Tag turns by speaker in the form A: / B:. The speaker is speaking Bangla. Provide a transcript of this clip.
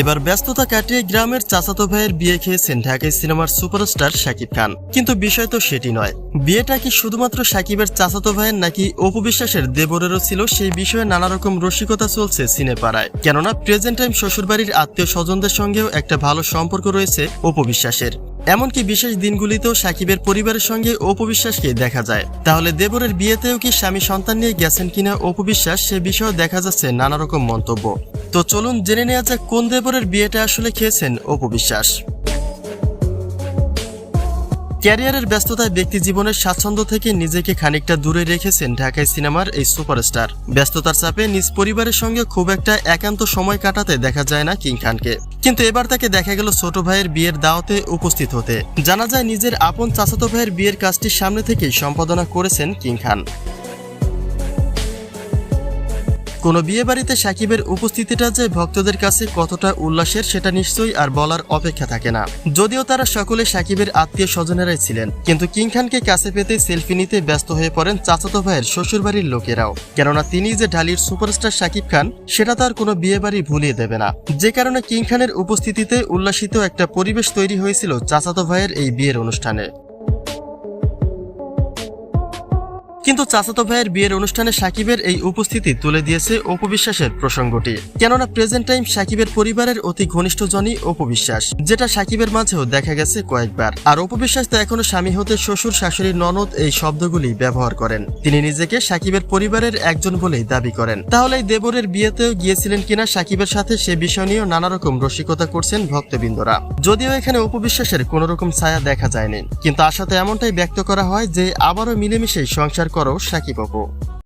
A: এবার ব্যস্ততা কাটিয়ে গ্রামের চাচাতো ভাইয়ের বিয়ে খেয়েছেন ঢাকায় সিনেমার সুপারস্টার শাকিব খান। কিন্তু বিষয় তো সেটি নয়। বিয়েটা কি শুধুমাত্র শাকিবের চাচাতো ভাইয়ের নাকি অপু বিশ্বাসের দেবরেরও ছিল সেই বিষয়ে নানা রকম রসিকতা চলছে সিনেপাড়ায়। কেননা প্রেজেন্ট টাইম শ্বশুরবাড়ির আত্মীয় স্বজনদের সঙ্গেও একটা ভালো সম্পর্ক রয়েছে অপু বিশ্বাসের। এমনকি বিশেষ দিনগুলিতেও সাকিবের পরিবারের সঙ্গে অপু বিশ্বাসকে দেখা যায়। তাহলে দেবরের বিয়েতেও কি স্বামী সন্তান নিয়ে গেছেন কিনা অপু বিশ্বাস সে বিষয়ে দেখা যাচ্ছে নানা রকম মন্তব্য। তো চলুন জেনে নেওয়া যাক কোন দেবরের বিয়েটা আসলে খেয়েছেন অপু বিশ্বাস। ক্যারিয়ারের ব্যস্ততায় ব্যক্তি জীবনের স্বাচ্ছন্দ্য থেকে নিজেকে খানিকটা দূরে রেখেছেন ঢাকায় সিনেমার এই সুপারস্টার। ব্যস্ততার চাপে নিজ পরিবারের সঙ্গে খুব একটা একান্ত সময় কাটাতে দেখা যায় না কিং খানকে। কিন্তু এবার তাকে দেখা গেল ছোট ভাইয়ের বিয়ের দাওয়াতে উপস্থিত হতে। জানা যায় নিজের আপন চাচাতো ভাইয়ের বিয়ের কাজটির সামনে থেকেই সম্পাদনা করেছেন কিং খান। কোনো বিয়ে বাড়িতে সাকিবের উপস্থিতিটা যে ভক্তদের কাছে কতটা উল্লাসের সেটা নিশ্চয়ই আর বলার অপেক্ষা থাকে না। যদিও তারা সকলে সাকিবের আত্মীয় স্বজনেরাই ছিলেন, কিন্তু কিং খানকে কাছে পেতে সেলফি নিতে ব্যস্ত হয়ে পড়েন চাচাতো ভাইয়ের শ্বশুরবাড়ির লোকেরাও। কেননা তিনি যে ঢালির সুপারস্টার সাকিব খান, সেটা তার কোনো বিয়ে বাড়ি ভুলিয়ে দেবে না। যে কারণে কিং খানের উপস্থিতিতে উল্লাসিত একটা পরিবেশ তৈরি হয়েছিল চাচাতো ভাইয়ের এই বিয়ের অনুষ্ঠানে। কিন্তু চাচাতো ভাইয়ের বিয়ের অনুষ্ঠানে সাকিবের এই উপস্থিতি তুলে দিয়েছে অপবিশ্বাসের প্রসঙ্গটি। কেননা প্রেজেন্ট টাইম সাকিবের পরিবারের অতি ঘনিষ্ঠজনই অপবিশ্বাস যেটা সাকিবের মাঝেও দেখা গেছে কয়েকবার। আর অপবিশ্বাস তো এখনও স্বামী হতে শ্বশুর শাশুড়ি ননদ এই শব্দগুলি ব্যবহার করেন। তিনি নিজেকে সাকিবের পরিবারের একজন বলেই দাবি করেন। তাহলে দেবরের বিয়েতেও গিয়েছিলেন কিনা সাকিবের সাথে সে বিষয় নিয়েও নানা রকম রসিকতা করছেন ভক্তবৃন্দরা। যদিও এখানে অপবিশ্বাসের কোনো রকম ছায়া দেখা যায়নি। কিন্তু আশাতে এমনটাই ব্যক্ত করা হয় যে আবারও মিলেমিশে সংসার করো সাকিব অপু